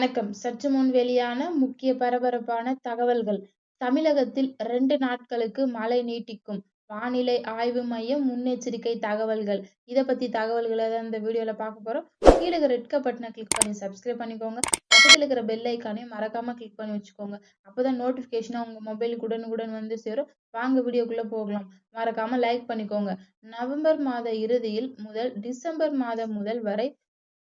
வணக்கம். சற்று முன் வெளியான முக்கிய பரபரப்பான தகவல்கள். தமிழகத்தில் இரண்டு நாட்களுக்கு மழை நீட்டிக்கும் வானிலை ஆய்வு மையம் முன்னெச்சரிக்கை தகவல்கள். இதை பத்தி தகவல்களை தான் இந்த வீடியோல பார்க்க போறோம். கீழே இருக்கிற ரெட் பட்டனை கிளிக் பண்ணி சப்ஸ்கிரைப் பண்ணிக்கோங்க. பக்கத்தில் இருக்கிற பெல் ஐக்கானையும் மறக்காம கிளிக் பண்ணி வச்சுக்கோங்க. அப்பதான் நோட்டிபிகேஷன் உங்க மொபைலுக்கு உடனுக்குடன் வந்து சேரும். வாங்க வீடியோக்குள்ள போகலாம். மறக்காம லைக் பண்ணிக்கோங்க. நவம்பர் மாத இறுதியில் முதல் டிசம்பர் மாதம் முதல் வரை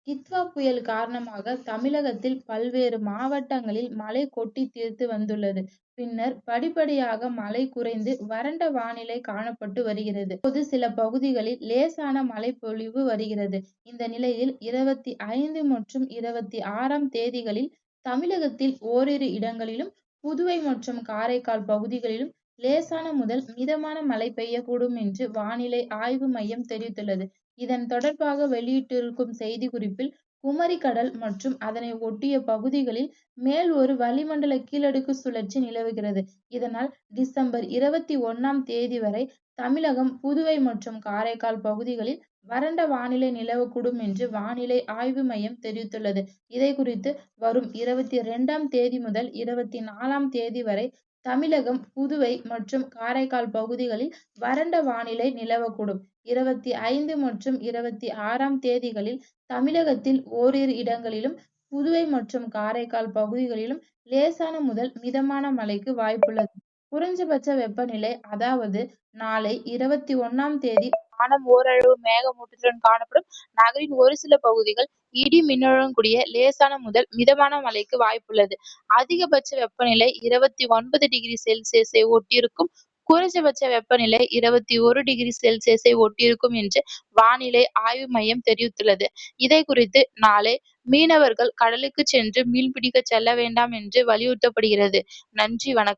கித்வா புயல் காரணமாக தமிழகத்தில் பல்வேறு மாவட்டங்களில் மழை கொட்டி தீர்த்து வந்துள்ளது. பின்னர் படிப்படியாக மழை குறைந்து வறண்ட வானிலை காணப்பட்டு வருகிறது. பொது சில பகுதிகளில் லேசான மழை பொழிவு வருகிறது. இந்த நிலையில் இருபத்தி ஐந்து மற்றும் இருபத்தி ஆறாம் தேதிகளில் தமிழகத்தில் ஓரிரு இடங்களிலும் புதுவை மற்றும் காரைக்கால் பகுதிகளிலும் லேசான முதல் மிதமான மழை பெய்யக்கூடும் என்று வானிலை ஆய்வு மையம் தெரிவித்துள்ளது. இதன் தொடர்பாக வெளியிட்டிருக்கும் செய்திக்குறிப்பில் குமரி கடல் மற்றும் அதனை ஒட்டிய பகுதிகளில் மேல் ஒரு வளிமண்டல கீழடுக்கு சுழற்சி நிலவுகிறது. இதனால் டிசம்பர் இருபத்தி ஒண்ணாம் தேதி வரை தமிழகம் புதுவை மற்றும் காரைக்கால் பகுதிகளில் வறண்ட வானிலை நிலவக்கூடும் என்று வானிலை ஆய்வு மையம் தெரிவித்துள்ளது. இதை குறித்து வரும் இருபத்தி இரண்டாம் தேதி முதல் இருபத்தி நாலாம் தேதி வரை தமிழகம் புதுவை மற்றும் காரைக்கால் பகுதிகளில் வறண்ட வானிலை நிலவக்கூடும். இருபத்தி ஐந்து மற்றும் இருபத்தி ஆறாம் தேதிகளில் தமிழகத்தில் ஓரிரு இடங்களிலும் புதுவை மற்றும் காரைக்கால் பகுதிகளிலும் லேசான முதல் மிதமான மழைக்கு வாய்ப்புள்ளது. குறைஞ்சபட்ச வெப்பநிலை அதாவது நாளை இருபத்தி ஒண்ணாம் தேதி வானம் ஓரளவு மேகமூட்டத்துடன் காணப்படும் நகரின் ஒரு சில பகுதிகள் இடி மின்னலுடன் கூடிய லேசான முதல் மிதமான மழைக்கு வாய்ப்புள்ளது. அதிகபட்ச வெப்பநிலை இருபத்தி ஒன்பது டிகிரி செல்சியஸை ஒட்டியிருக்கும். குறைந்தபட்ச வெப்பநிலை இருபத்தி ஒரு டிகிரி செல்சியஸை ஒட்டியிருக்கும் என்று வானிலை ஆய்வு மையம் தெரிவித்துள்ளது. இதை குறித்து நாளை மீனவர்கள் கடலுக்கு சென்று மீன்பிடிக்க செல்ல வேண்டாம் என்று வலியுறுத்தப்படுகிறது. நன்றி வணக்கம்.